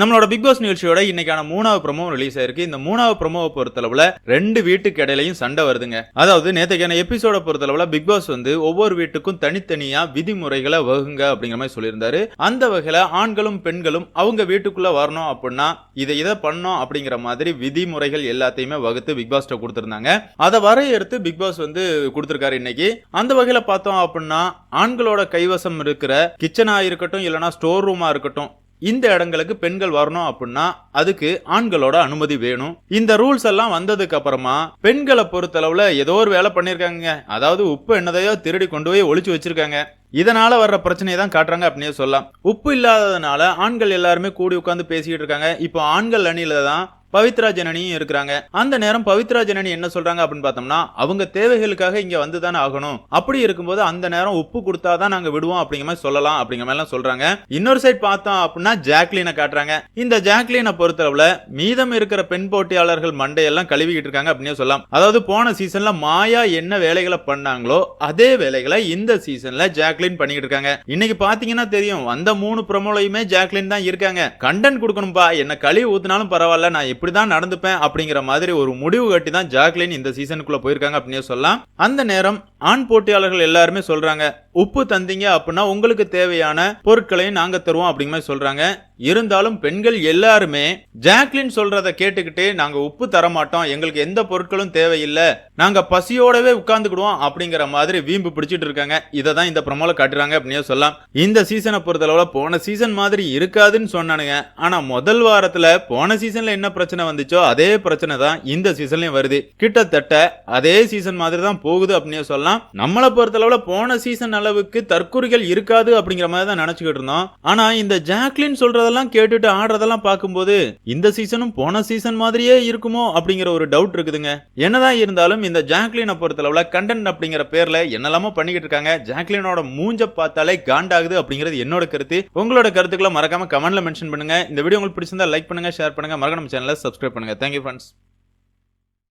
நம்மளோட big pass நிகழ்ச்சியோட இன்னைக்கான மூணாவது ப்ரமோ ரிலீஸ் ஆயிருக்கு. இந்த மூணாவது ப்ரமோவை பொறுத்தளவுல ரெண்டு வீட்டுக்கு இடையிலையும் சண்டை வருதுங்க. அதாவது நேற்றுக்கான எபிசோட பொறுத்தளவுல பிக் பாஸ் வந்து ஒவ்வொரு வீட்டுக்கும் தனித்தனியா விதிமுறைகளை வகுங்க அப்படிங்கிற மாதிரி சொல்லியிருந்தாரு. அந்த வகையில ஆண்களும் பெண்களும் அவங்க வீட்டுக்குள்ள வரணும் அப்படின்னா இதை இதை பண்ணோம் அப்படிங்கிற மாதிரி விதிமுறைகள் எல்லாத்தையுமே வகுத்து பிக் பாஸ்ட கொடுத்திருந்தாங்க. அதை வரையறுத்து பிக் பாஸ் வந்து கொடுத்திருக்காரு இன்னைக்கு. அந்த வகையில பார்த்தோம் அப்படின்னா ஆண்களோட கைவசம் இருக்கிற கிச்சனா இருக்கட்டும் இல்லைன்னா ஸ்டோர் ரூமா இருக்கட்டும் இந்த இடங்களுக்கு பெண்கள் வரணும் அப்படின்னா அதுக்கு ஆண்களோட அனுமதி வேணும். இந்த ரூல்ஸ் எல்லாம் வந்ததுக்கு அப்புறமா பெண்களை பொறுத்தளவுல ஏதோ ஒரு வேலை பண்ணிருக்காங்க அதாவது உப்பு என்னதையோ திருடி கொண்டு போய் ஒழிச்சு வச்சிருக்காங்க. இதனால வர்ற பிரச்சனையை தான் காட்டுறாங்க அப்படின்னே சொல்லலாம். உப்பு இல்லாததுனால ஆண்கள் எல்லாருமே கூடி உட்காந்து பேசிக்கிட்டு இருக்காங்க. இப்போ ஆண்கள் அணியில தான் பவித்ரா ஜனனியும் இருக்கிறாங்க. அந்த நேரம் பவித்ரா ஜனனி என்ன சொல்றாங்க அப்படின்னு பார்த்தோம்னா அவங்க தேவைகளுக்காக இங்க வந்து தானே ஆகணும். அப்படி இருக்கும்போது அந்த நேரம் உப்பு கொடுத்தாதான் நாங்க விடுவோம் அப்படிங்கிற மாதிரி சொல்லலாம் அப்படிங்கிற மாதிரி சொல்றாங்க. இன்னொரு சைட் பார்த்தோம் அப்படின்னா ஜாக்லினை காட்டுறாங்க. இந்த ஜாக்லினை பொறுத்தளவுல மீதம் இருக்கிற பெண் போட்டியாளர்கள் மண்டையெல்லாம் கழுவிக்கிட்டு இருக்காங்க அப்படின்னு சொல்லலாம். அதாவது போன சீசன்ல மாயா என்ன வேலைகளை பண்ணாங்களோ அதே வேலைகளை இந்த சீசன்ல ஜாக்லின் பண்ணிக்கிட்டு இருக்காங்க. இன்னைக்கு பாத்தீங்கன்னா தெரியும் வந்த மூணு ப்ரொமோலையுமே ஜாக்லின் தான் இருக்காங்க. கண்டன் கொடுக்கணும்பா என்ன கழுவி ஊத்தினாலும் பரவாயில்ல நான் இப்படி தான் நடந்துப்பேன் அப்படிங்கிற மாதிரி ஒரு முடிவு கட்டி தான் ஜாக்லின் இந்த சீசனுக்குள்ள போயிருக்காங்க அப்படின்னு சொல்லலாம். அந்த நேரம் ஆண் போட்டியாளர்கள் எல்லாருமே சொல்றாங்க உப்பு தந்தீங்க அப்படின்னா உங்களுக்கு தேவையான பொருட்களையும் நாங்க தருவோம் அப்படிங்கிற மாதிரி சொல்றாங்க. இருந்தாலும் பெண்கள் எல்லாருமே ஜாக்லின் சொல்றத கேட்டுக்கிட்டு நாங்க உப்பு தர மாட்டோம் எங்களுக்கு எந்த பொருட்களும் தேவையில்லை நாங்க பசியோடவே உட்கார்ந்துக்கிடுவோம் அப்படிங்கிற மாதிரி வீம்பு பிடிச்சிட்டு இருக்காங்க. இதை தான் இந்த ப்ரமோல காட்டுறாங்க அப்படின்னே சொல்லலாம். இந்த சீசனை பொறுத்தளவுல போன சீசன் மாதிரி இருக்காதுன்னு சொன்னானுங்க. ஆனா முதல் வாரத்துல போன சீசன்ல என்ன பிரச்சனை வந்துச்சோ அதே பிரச்சனை தான் இந்த சீசன்லயும் வருது. கிட்டத்தட்ட அதே சீசன் மாதிரி தான் போகுது அப்படின்னே சொல்லலாம். நம்மளை பொறுத்தளவுல போன சீசன் அளவுக்கு தற்கொலைகள் இருக்காது அப்படிங்கிற மாதிரி தான் நினைச்சுக்கிட்டு இருந்தோம். ஆனா இந்த ஜாக்லின் சொல்றதெல்லாம் கேட்டுட்டு ஆடுறதெல்லாம் பார்க்கும்போது இந்த சீசனும் போன சீசன் மாதிரியே இருக்குமோ அப்படிங்கிற ஒரு டவுட் இருக்குதுங்க. என்னதான் இருந்தாலும் இந்த ஜாக்லினை பொறுத்தளவுல கண்டென்ட் அப்படிங்கிற பேர்ல என்னெல்லாமோ பண்ணிக்கிட்டு இருக்காங்க. ஜாக்லினோட மூஞ்ச பார்த்தாலே காண்டாகுது அப்படிங்கிறது என்னோட கருத்து. உங்களோட கருத்துக்களை மறக்காம கமெண்ட்ல மென்ஷன் பண்ணுங்க. இந்த வீடியோ உங்களுக்கு பிடிச்சிருந்தா லைக் பண்ணுங்க ஷேர் பண்ணுங்க. மறக்காம சேனலை சப்ஸ்கிரைப் பண்ணுங்க. Thank you friends